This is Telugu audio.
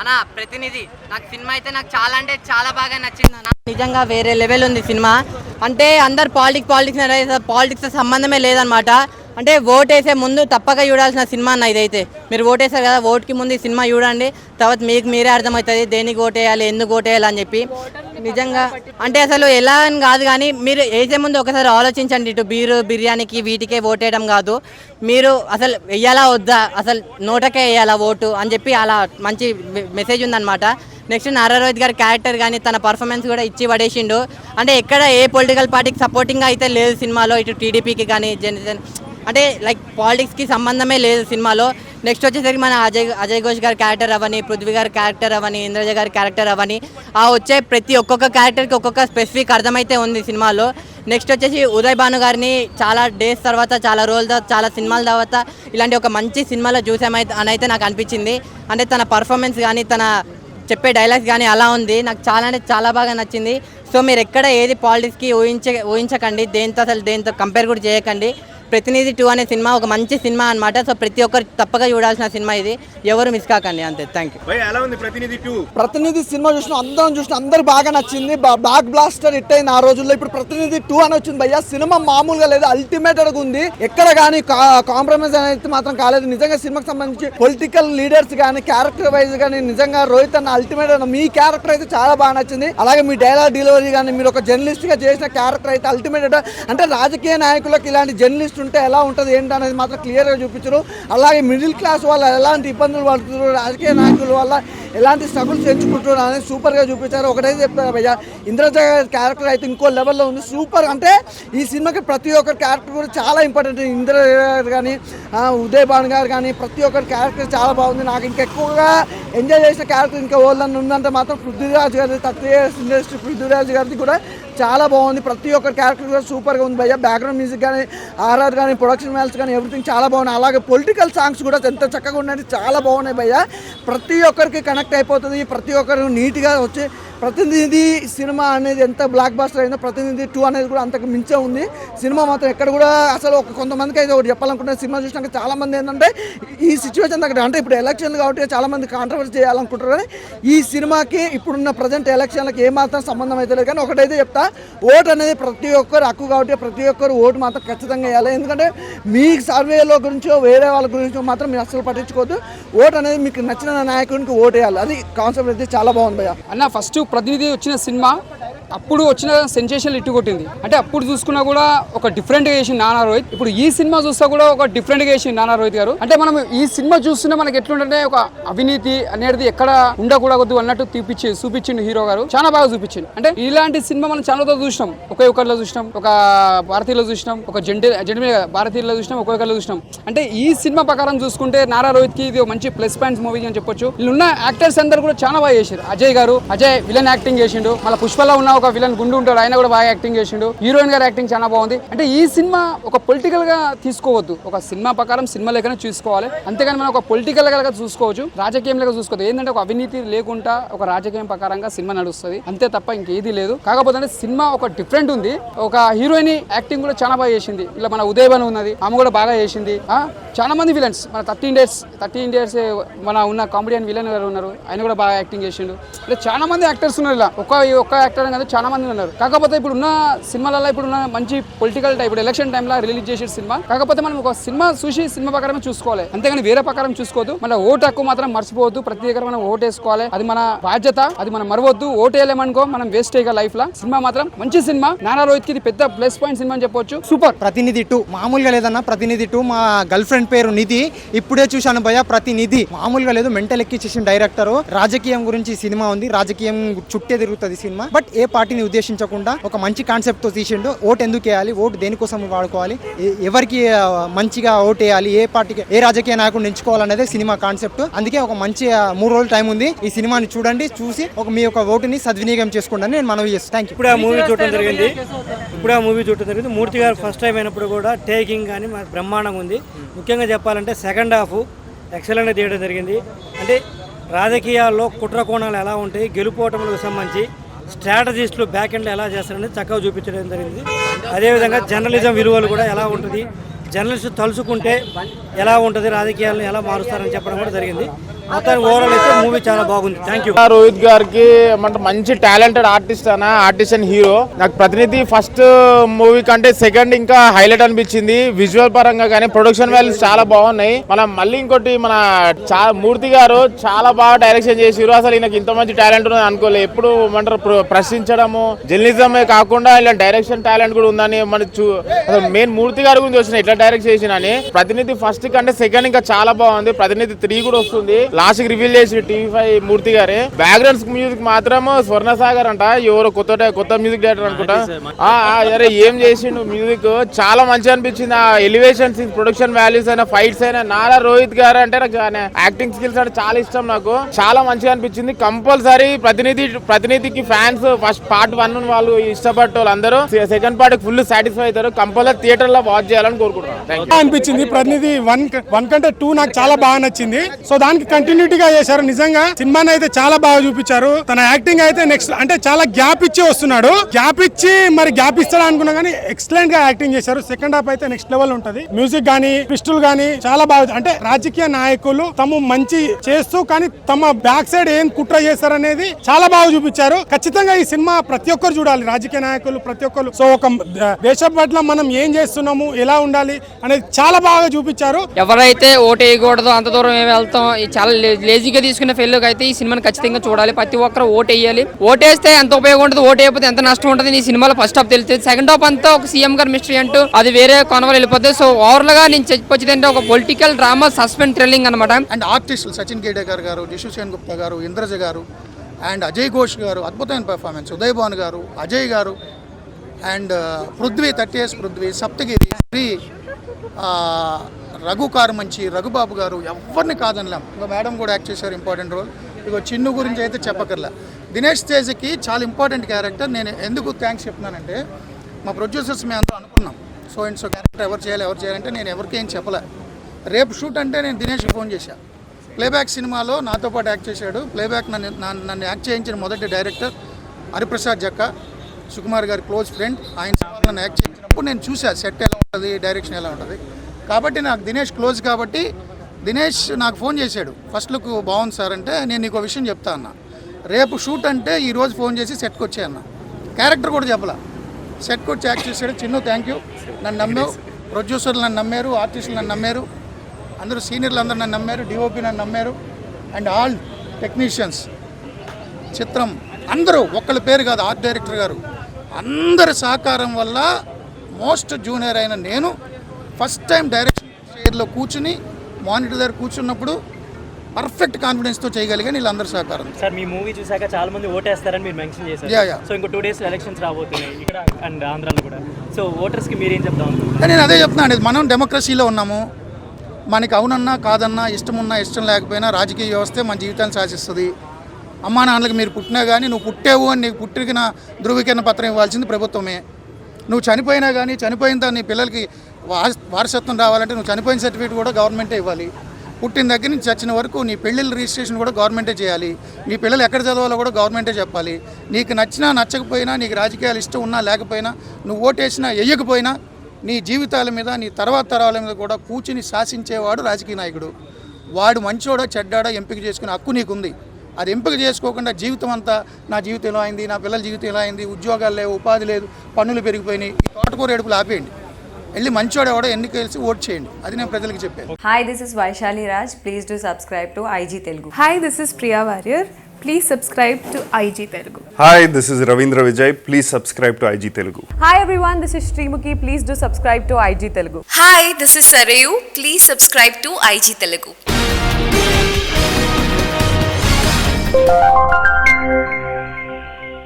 అన్న ప్రతినిధి నాకు సినిమా అయితే నాకు చాలా అంటే చాలా బాగా నచ్చింది అన్న. నిజంగా వేరే లెవెల్ ఉంది సినిమా. అంటే అందరు పాలిటిక్స్ పాలిటిక్స్ పాలిటిక్స్ సంబంధమే లేదనమాట అంటే ఓట్ వేసే ముందు తప్పక చూడాల్సిన సినిమా అన్న ఇదైతే. మీరు ఓట్ వేసారు కదా ఓట్కి ముందు ఈ సినిమా చూడండి. తర్వాత మీకు మీరే అర్థమవుతుంది దేనికి ఓట్ వేయాలి ఎందుకు ఓట్ వేయాలి అని చెప్పి. నిజంగా అంటే అసలు ఎలా అని కాదు కానీ మీరు వేసే ముందు ఒకసారి ఆలోచించండి. ఇటు బీరు బిర్యానీకి వీటికే ఓట్ వేయడం కాదు. మీరు అసలు వెయ్యాలా వద్దా? అసలు నోటకే వేయాలా ఓటు అని చెప్పి అలా మంచి మెసేజ్ ఉందన్నమాట. నెక్స్ట్ నారా రోహిత్ గారి క్యారెక్టర్ కానీ తన పర్ఫార్మెన్స్ కూడా ఇచ్చి పడేసిండు. అంటే ఎక్కడ ఏ పొలిటికల్ పార్టీకి సపోర్టింగ్ అయితే లేదు సినిమాలో. ఇటు టీడీపీకి కానీ జనసేన అంటే లైక్ పాలిటిక్స్కి సంబంధమే లేదు సినిమాలో. నెక్స్ట్ వచ్చేసరికి మన అజయ్ అజయ్ ఘోష్ గారి క్యారెక్టర్ అవని పృథ్వీ గారి క్యారెక్టర్ అవని ఇంద్రజ గారి క్యారెక్టర్ అవని ఆ వచ్చే ప్రతి ఒక్కొక్క క్యారెక్టర్కి ఒక్కొక్క స్పెసిఫిక్ అర్థమైతే ఉంది సినిమాలో. నెక్స్ట్ వచ్చేసి ఉదయ్ భాను గారిని చాలా డేస్ తర్వాత చాలా రోజుల చాలా సినిమాల తర్వాత ఇలాంటి ఒక మంచి సినిమాలో చూసామైతే అని అయితే నాకు అనిపించింది. అంటే తన పర్ఫార్మెన్స్ కానీ తన చెప్పే డైలాగ్స్ కానీ అలా ఉంది. నాకు చాలా అంటే చాలా బాగా నచ్చింది. సో మీరు ఎక్కడ ఏది పాలిటిక్స్కి ఊహించ ఊహించకండి. దేంతో అసలు దేంతో కంపేర్ కూడా చేయకండి. ప్రతినిధి టూ అనే సినిమా ఒక మంచి సినిమా అనమాట సో ప్రతి ఒక్కరు తప్పక చూడాల్సిన సినిమా ఇది. ఎవరు మిస్ కాకండి అంతే. థ్యాంక్ యూ ఎలా ఉంది ప్రతినిధి టూ? ప్రతినిధి సినిమా చూసిన అందరం చూసిన అందరు బాగా నచ్చింది. బ్లాక్ బ్లాస్టర్ హిట్ అయింది ఆ రోజుల్లో. ఇప్పుడు ప్రతినిధి టూ అని వచ్చింది భయ్య. సినిమా మామూలుగా లేదు అల్టిమేటెడ్ ఉంది. ఎక్కడ కానీ కాంప్రమైజ్ అనేది మాత్రం కాలేదు. నిజంగా సినిమాకి సంబంధించి పొలిటికల్ లీడర్స్ కానీ క్యారెక్టర్ వైజ్ కానీ నిజంగా రోహిత్ అన్న అల్టిమేట్ అన్న మీ క్యారెక్టర్ అయితే చాలా బాగా నచ్చింది. అలాగే మీ డైలాగ్ డెలివరీ కానీ మీరు ఒక జర్నలిస్ట్గా చేసిన క్యారెక్టర్ అయితే అల్టిమేట్ అంటే రాజకీయ నాయకులకు ఇలాంటి జర్నలిస్ట్ ఉంటే ఎలా ఉంటుంది ఏంటి అనేది మాత్రం క్లియర్గా చూపించరు. అలాగే మిడిల్ క్లాస్ వాళ్ళు ఎలాంటి ఇబ్బందులు పడుతున్నారు రాజకీయ నాయకుల వల్ల ఎలాంటి స్ట్రగుల్స్ ఎంచుకుంటున్నారు అనేది సూపర్గా చూపించారు. ఒకటే చెప్తారు భయ్య ఇంద్రజ గారి క్యారెక్టర్ అయితే ఇంకో లెవెల్లో ఉంది. సూపర్ అంటే ఈ సినిమాకి ప్రతి ఒక్కరి క్యారెక్టర్ కూడా చాలా ఇంపార్టెంట్ ఇంద్ర గారు కానీ ఉదయ్ భాను గారు కానీ ప్రతి ఒక్కరి క్యారెక్టర్ చాలా బాగుంది. నాకు ఇంకా ఎక్కువగా ఎంజాయ్ చేసిన క్యారెక్టర్ ఇంకా ఓళ్ళని ఉందంటే మాత్రం పృథ్వీరాజ్ గారి తత్వ ఇండస్ట్రీ పృథ్వీరాజ్ గారిది కూడా చాలా బాగుంది. ప్రతి ఒక్క క్యారెక్టర్ కూడా సూపర్గా ఉంది భయ్య. బ్యాక్గ్రౌండ్ మ్యూజిక్ కానీ ఆర్ఆర్ కానీ ప్రొడక్షన్ వాల్స్ కానీ ఎవ్రీథింగ్ చాలా బాగున్నాయి. అలాగే పొలిటికల్ సాంగ్స్ కూడా ఎంత చక్కగా ఉన్నాయి చాలా బాగున్నాయి భయ్య. ప్రతి ఒక్కరికి కనెక్ట్ అయిపోతుంది. ప్రతి ఒక్కరు నీట్గా వచ్చి ప్రతినిధి సినిమా అనేది ఎంత బ్లాక్ బాస్టర్ అయిందో ప్రతినిధి టూ అనేది కూడా అంతకు మించే ఉంది. సినిమా మాత్రం ఎక్కడ కూడా అసలు ఒక కొంతమందికి అయితే ఒకటి చెప్పాలనుకుంటే సినిమా చూసినాక చాలామంది ఏంటంటే ఈ సిచ్యువేషన్ దగ్గర అంటే ఇప్పుడు ఎలక్షన్ కాబట్టి చాలామంది కాంట్రవర్సీ చేయాలనుకుంటారు కానీ ఈ సినిమాకి ఇప్పుడున్న ప్రజెంట్ ఎలక్షన్లకు ఏమాత్రం సంబంధం అయితే లేదు. కానీ ఒకటైతే చెప్తా ఓటు అనేది ప్రతి ఒక్కరు హక్కు కాబట్టి ప్రతి ఒక్కరు ఓటు మాత్రం ఖచ్చితంగా వేయాలి. ఎందుకంటే మీ సర్వేలో గురించో వేరే వాళ్ళ గురించో మాత్రం మీరు అసలు పట్టించుకోవద్దు. ఓటు అనేది మీకు నచ్చిన నాయకునికి ఓటు వేయాలి. అది కాన్సెప్ట్ అయితే చాలా బాగుంది అన్న ఫస్ట్ ప్రతినిధి వచ్చిన సినిమా. అప్పుడు వచ్చిన సెన్సేషన్ ఇట్టు కొట్టింది. అంటే అప్పుడు చూసుకున్నా కూడా ఒక డిఫరెంట్గా చేసింది నానా రోహిత్. ఇప్పుడు ఈ సినిమా చూస్తా కూడా ఒక డిఫరెంట్గా చేసింది నానా రోహిత్ గారు. అంటే మనం ఈ సినిమా చూస్తున్నా మనకి ఎట్లుంటే ఒక అవినీతి అనేది ఎక్కడ ఉండకూడదు అన్నట్టు తీపిచ్చి చూపించిండు హీరో గారు. చాలా బాగా చూపించింది అంటే ఇలాంటి సినిమా మనం చాలా చూసినాం. ఒకే ఒక్కరిలో చూసినాం. ఒక భారతీయులో చూసినాం. ఒక జెంటి జెంటి భారతీయులో చూసినాం. ఒకే ఒక్కరిలో చూసినాం. అంటే ఈ సినిమా ప్రకారం చూసుకుంటే నారా రోహిత్కి ఇది మంచి ప్లస్ పాయింట్స్ మూవీ అని చెప్పొచ్చు. వీళ్ళు ఉన్న యాక్టర్స్ అందరు కూడా చాలా బాగా చేశారు అజయ్ గారు అజయ్ విలన్ యాక్టింగ్ చేసిండు. మళ్ళీ పుష్పలో ఉన్న ఒక విలన్ గుండు ఉంటాడు ఆయన కూడా బాగా యాక్టింగ్ చేసిండు. హీరోయిన్ గారు యాక్టింగ్ చాలా బాగుంది. అంటే ఈ సినిమా ఒక పొలిటికల్గా తీసుకోవద్దు. ఒక సినిమా ప్రకారం సినిమా లెక్కనే చూసుకోవాలి. అంతేగాని మనం ఒక పొలిటికల్గా చూసుకోవచ్చు. రాజకీయం లెక్క చూసుకోవద్దు. ఏంటంటే ఒక అవినీతి లేకుండా ఒక రాజకీయం ప్రకారంగా సినిమా నడుస్తుంది. అంతే తప్ప ఇంకేది లేదు. కాకపోతే సినిమా ఒక డిఫరెంట్ ఉంది. ఒక హీరోయిన్ యాక్టింగ్ కూడా చాలా బాగా చేసింది. ఇలా మన ఉదయభాను ఉన్నది. ఆమె కూడా బాగా చేసింది. చాలా మంది విలన్స్ మన థర్టీన్ డేస్ థర్టీన్ డేస్ మన ఉన్న కామెడియన్ విలన్ గారు ఉన్నారు. ఆయన కూడా బాగా యాక్టింగ్ చేసిండు. ఇలా చాలా మంది యాక్టర్స్ ఉన్నారు ఇలా. ఒక ఒక్క యాక్టర్ కదా చాలా మంది ఉన్నారు. కాకపోతే ఇప్పుడు ఉన్న సినిమాలలో ఇప్పుడు ఉన్న మంచి పొలిటికల్ టైప్ ఇప్పుడు ఎలక్షన్ టైంలో రిలీజ్ చేసే సినిమా. కాకపోతే మనం ఒక సినిమా చూసి సినిమా ప్రకారమే చూసుకోవాలి. అంతేగాని వేరే ప్రకారం చూసుకోవద్దు. మన ఓటు హక్కు మాత్రం మర్చిపోవద్దు. ప్రతి దగ్గర మనం ఓటు వేసుకోవాలి. అది మన బాధ్యత. అది మనం మరవద్దు. ఓటు వేయలేమనుకో మనం వేస్ట్ అయ్యే లైఫ్లో. సినిమా మాత్రం మంచి సినిమా. నానా రోహిత్కి పెద్ద ప్లస్ పాయింట్ సినిమా అని చెప్పొచ్చు. సూపర్ ప్రతినిధి టూ మామూలుగా లేదన్న ప్రతినిధి టూ మా గర్ల్ ఫ్రెండ్ పేరు నిధి. ఇప్పుడే చూశాను భయ ప్రతినిధి. మామూలుగా లేదు మెంటల్ ఎక్కిచ్చేసిన డైరెక్టర్ రాజకీయం గురించి సినిమా ఉంది. రాజకీయం చుట్టే తిరుగుతుంది సినిమా. బట్ ఏ పార్టీని ఉద్దేశించకుండా ఒక మంచి కాన్సెప్ట్తో తీసిండు. ఓటు ఎందుకు వేయాలి? ఓటు దేనికోసం వాడుకోవాలి? ఎవరికి మంచిగా ఓటు వేయాలి? ఏ పార్టీకి ఏ రాజకీయ నాయకుడిని ఎంచుకోవాలనేది సినిమా కాన్సెప్ట్. అందుకే ఒక మంచి మూడు రోజులు టైం ఉంది. ఈ సినిమాని చూడండి చూసి ఒక మీ యొక్క ఓటుని సద్వినియోగం చేసుకోండి అని నేను మనవి చేస్తాను థ్యాంక్ యూ ఇప్పుడు ఆ మూవీ చూడటం జరిగింది. ఇప్పుడు ఆ మూవీ చూడటం జరిగింది. మూర్తి గారు ఫస్ట్ టైం అయినప్పుడు కూడా టేకింగ్ కానీ మరి బ్రహ్మాండంగా ఉంది. ముఖ్యంగా చెప్పాలంటే సెకండ్ హాఫ్ ఎక్సలెంట్గా తీయడం జరిగింది. అంటే రాజకీయాల్లో కుట్ర కోణాలు ఎలా ఉంటాయి? గెలుపోవటములకు సంబంధించి స్ట్రాటజిస్టులు బ్యాక్ ఎండ్లో ఎలా చేస్తారనేది చక్కగా చూపించడం జరిగింది. అదేవిధంగా జర్నలిజం విలువలు కూడా ఎలా ఉంటుంది? జర్నలిస్ట్ తలుచుకుంటే ఎలా ఉంటుంది? రాజకీయాలను ఎలా మారుస్తారని చెప్పడం కూడా జరిగింది. మొత్తానికి ఓవరాల్ అయితే మూవీ చాలా బాగుంది. థ్యాంక్ యూ రోహిత్ గారికి మంచి టాలెంటెడ్ ఆర్టిస్ట్ అన్న ఆర్టిస్ట్ అండ్ హీరో. నాకు ప్రతినిధి ఫస్ట్ మూవీ కంటే సెకండ్ ఇంకా హైలైట్ అనిపించింది. విజువల్ పరంగా కానీ ప్రొడక్షన్ వాల్యూస్ చాలా బాగున్నాయి. మనం మళ్ళీ ఇంకోటి మన మూర్తి గారు చాలా బాగా డైరెక్షన్ చేసిరు అసలు ఈయనకి ఇంత మంచి టాలెంట్ ఉన్నది అనుకోలేదు ఎప్పుడు ఏమంటారు ప్రశ్నించడము జర్నలిజమే కాకుండా ఇలా డైరెక్షన్ టాలెంట్ కూడా ఉందని మన అసలు మెయిన్ మూర్తి గారి గురించి వచ్చిన ఎట్లా డైరెక్ట్ చేసిన అని ప్రతినిధి ఫస్ట్ కంటే సెకండ్ ఇంకా చాలా బాగుంది. ప్రతినిధి త్రీ కూడా వస్తుంది. లాస్ట్కి రివీల్ చేసి టీవీ ఫైవ్ మూర్తి గారే. బ్యాక్గ్రౌండ్స్ మ్యూజిక్ మాత్రం స్వర్ణ సాగర్ అంట. ఎవరు కొత్త కొత్త మ్యూజిక్ డైరెక్టర్ అనుకుంటా. అరే ఏం చేసిండు మ్యూజిక్ చాలా మంచిగా అనిపించింది. ఆ ఎలివేషన్ సీన్స్ ప్రొడక్షన్ వాల్యూస్ అయినా ఫైట్స్ అయినా. నారా రోహిత్ గారు అంటే నాకు యాక్టింగ్ స్కిల్స్ అంటే చాలా ఇష్టం నాకు. చాలా మంచిగా అనిపించింది. కంపల్సరీ ప్రతినిధి ప్రతినిధికి ఫ్యాన్స్ ఫస్ట్ పార్ట్ వన్ వాళ్ళు ఇష్టపడే వాళ్ళు అందరూ సెకండ్ పార్ట్ ఫుల్ సాటిస్ఫై అవుతారు. కంపల్సరీ థియేటర్లో వాచ్ చేయాలని కోరుకుంటున్నాను. అనిపించింది. ప్రతినిధి వన్ వన్ కంటే టూ నాకు చాలా బాగా నచ్చింది. సో దానికి కంటిన్యూటీగా చేశారు. నిజంగా సినిమాని అయితే చాలా బాగా చూపించారు. తన యాక్టింగ్ అయితే నెక్స్ట్ అంటే చాలా గ్యాప్ ఇచ్చి వస్తున్నాడు. గ్యాప్ ఇచ్చి మరి గ్యాప్ ఇస్తాడు అనుకున్నా కానీ ఎక్సలెంట్గా యాక్టింగ్ చేశారు. సెకండ్ హాఫ్ అయితే నెక్స్ట్ లెవెల్ ఉంటది. మ్యూజిక్ గానీ పిస్టుల్ గానీ చాలా బాగా అంటే రాజకీయ నాయకులు తమ మంచి చేస్తూ కానీ తమ బ్యాక్ సైడ్ ఏం కుట్ర చేస్తారనేది చాలా బాగా చూపించారు. ఖచ్చితంగా ఈ సినిమా ప్రతి ఒక్కరు చూడాలి. రాజకీయ నాయకులు ప్రతి ఒక్కరు. సో ఒక దేశ దేశం పట్ల మనం ఏం చేస్తున్నాము ఎలా ఉండాలి అనేది చాలా బాగా చూపించారు. ఎవరైతే ఓటు వేయకూడదు అంత దూరం ఏమి వెళ్తాం ఈ చాలా లే- లేజీగా తీసుకునే ఫెయిల్కి అయితే ఈ సినిమాని ఖచ్చితంగా చూడాలి. ప్రతి ఒక్కరు ఓటు వేయాలి ఓట్ వేస్తే ఎంత ఉపయోగం ఉంటుంది ఓటు వేయకపోతే ఎంత నష్టం ఉంటుంది? ఈ సినిమాలో ఫస్ట్ హాఫ్ తెలుస్తుంది సెకండ్ హాఫ్ అంతా ఒక సీఎం గారు మిస్టరీ అంటూ అది వేరే కొనవలు వెళ్ళిపోతుంది సో ఓవరాల్గా నేను చెప్పొచ్చింది అంటే ఒక పొలిటికల్ డ్రామా సస్పెండ్ థ్రిల్లింగ్ అనమాట అండ్ ఆర్టిస్టులు సచిన్ కేడేకర్ గారు జిషు సేన్ గుప్తా గారు ఇంద్రజ గారు అండ్ అజయ్ ఘోష్ గారు అద్భుతమైన పెర్ఫార్మెన్స్ ఉదయ్ భాన్ గారు అజయ్ గారు and Prithvi thirty years Prithvi Saptagiri Sri Raghu Karumanchi Raghubabu గారు ఎవరిని కాదనలేం. ఇంకా మేడం కూడా యాక్ట్ చేశారు ఇంపార్టెంట్ రోల్. ఇగో చిన్ను గురించి అయితే చెప్పకర్లే దినేష్ తేజకి చాలా ఇంపార్టెంట్ క్యారెక్టర్. నేను ఎందుకు థ్యాంక్స్ చెప్తున్నానంటే మా ప్రొడ్యూసర్స్ మేము అందరూ అనుకున్నాం. సో అండ్ సో క్యారెక్టర్ ఎవరు చేయాలి ఎవరు చేయాలంటే నేను ఎవరికి ఏం చెప్పలే. రేపు షూట్ అంటే నేను దినేష్కి ఫోన్ చేశాను ప్లేబ్యాక్ సినిమాలో నాతో పాటు యాక్ట్ చేశాడు. ప్లేబ్యాక్ నన్ను నన్ను యాక్ట్ చేయించిన మొదటి డైరెక్టర్ హరిప్రసాద్ జక్క సుకుమార్ గారి క్లోజ్ ఫ్రెండ్. ఆయన నన్ను యాక్ట్ అప్పుడు నేను చూసా. సెట్ ఎలా ఉంటుంది? డైరెక్షన్ ఎలా ఉంటుంది? కాబట్టి నాకు దినేష్ క్లోజ్ కాబట్టి దినేష్ నాకు ఫోన్ చేశాడు. ఫస్ట్ లుక్ బాగుంది సార్ అంటే నేను నీకు విషయం చెప్తా అన్న. రేపు షూట్ అంటే ఈరోజు ఫోన్ చేసి సెట్కి వచ్చే అన్న. క్యారెక్టర్ కూడా చెప్పలా. సెట్కి వచ్చి యాక్ట్ చేశాడు. చిన్న థ్యాంక్ యూ నన్ను నమ్మావు. ప్రొడ్యూసర్లు నన్ను నమ్మారు. ఆర్టిస్టులు నన్ను నమ్మారు. అందరూ సీనియర్లు అందరూ నన్ను నమ్మారు. డిఓపి నన్ను నమ్మారు. అండ్ ఆల్ టెక్నీషియన్స్ చిత్రం అందరూ ఒక్కళ్ళ పేరు కాదు ఆర్ట్ డైరెక్టర్ గారు అందరి సహకారం వల్ల మోస్ట్ జూనియర్ అయిన నేను ఫస్ట్ టైం డైరెక్షన్ చైర్లో కూర్చుని మానిటర్ దగ్గర కూర్చున్నప్పుడు పర్ఫెక్ట్ కాన్ఫిడెన్స్తో చేయగలిగాను వీళ్ళందరి సహకారం సార్ మీ మూవీ చూసాక చాలా మంది ఓటేస్తారని మీరు మెన్షన్ చేశారు. సో ఇంకో టూ డేస్ ఎలక్షన్స్ రాబోతున్నాయి ఇక్కడ అండ్ ఆంధ్రాలో కూడా. సో ఓటర్స్కి మీరేం కానీ నేను అదే చెప్తున్నాను ఇది మనం డెమోక్రసీలో ఉన్నాము. మనకి అవునన్నా కాదన్నా ఇష్టం ఉన్నా ఇష్టం లేకపోయినా రాజకీయ వ్యవస్థే మన జీవితాన్ని శాసిస్తుంది అమ్మా నాన్నలకు మీరు పుట్టినా కానీ నువ్వు పుట్టావు అని నీకు పుట్టిన ధృవీకరణ పత్రం ఇవ్వాల్సింది ప్రభుత్వమే. నువ్వు చనిపోయినా కానీ చనిపోయిన దాన్ని నీ పిల్లలకి వారసత్వం రావాలంటే నువ్వు చనిపోయిన సర్టిఫికేట్ కూడా గవర్నమెంటే ఇవ్వాలి. పుట్టిన దగ్గర నుంచి చచ్చిన వరకు నీ పెళ్ళిళ్ళ రిజిస్ట్రేషన్ కూడా గవర్నమెంటే చేయాలి. నీ పిల్లలు ఎక్కడ చదవాలో కూడా గవర్నమెంటే చెప్పాలి. నీకు నచ్చినా నచ్చకపోయినా నీకు రాజకీయాలు ఇష్టం ఉన్నా లేకపోయినా నువ్వు ఓటేసినా వేయకపోయినా నీ జీవితాల మీద నీ తర్వాత తరాల మీద కూడా కూర్చుని శాసించేవాడు రాజకీయ నాయకుడు. వాడు మంచోడా చెడ్డాడా ఎంపిక చేసుకునే హక్కు నీకుంది. అది ఎంపిక చేసుకోకుండా జీవితం అంతా నా జీవితం ఎలా అయింది నా పిల్లల జీవితం ఎలా అయింది ఉద్యోగాలు లేవు ఉపాధి లేదు పన్నులు పెరిగిపోయినాయి ఈ తోటకూర ఏడుపులు ఆపేయండి వెళ్ళి మంచోడు ఎవడో ఎన్నిక కలిసి ఓట్ చేయండి అది నేను ప్రజలకు చెప్పాను Hi, this is Vaishali Raj. Please do subscribe to IG Telugu. Hi, this is Priya Warrior. Please subscribe to IG Telugu. Hi, this is Ravindra Vijay. Please subscribe to IG Telugu. Hi everyone, this is Srimuki. Please do subscribe to IG Telugu. Hi, this is Sarayu. Please subscribe to Thank you.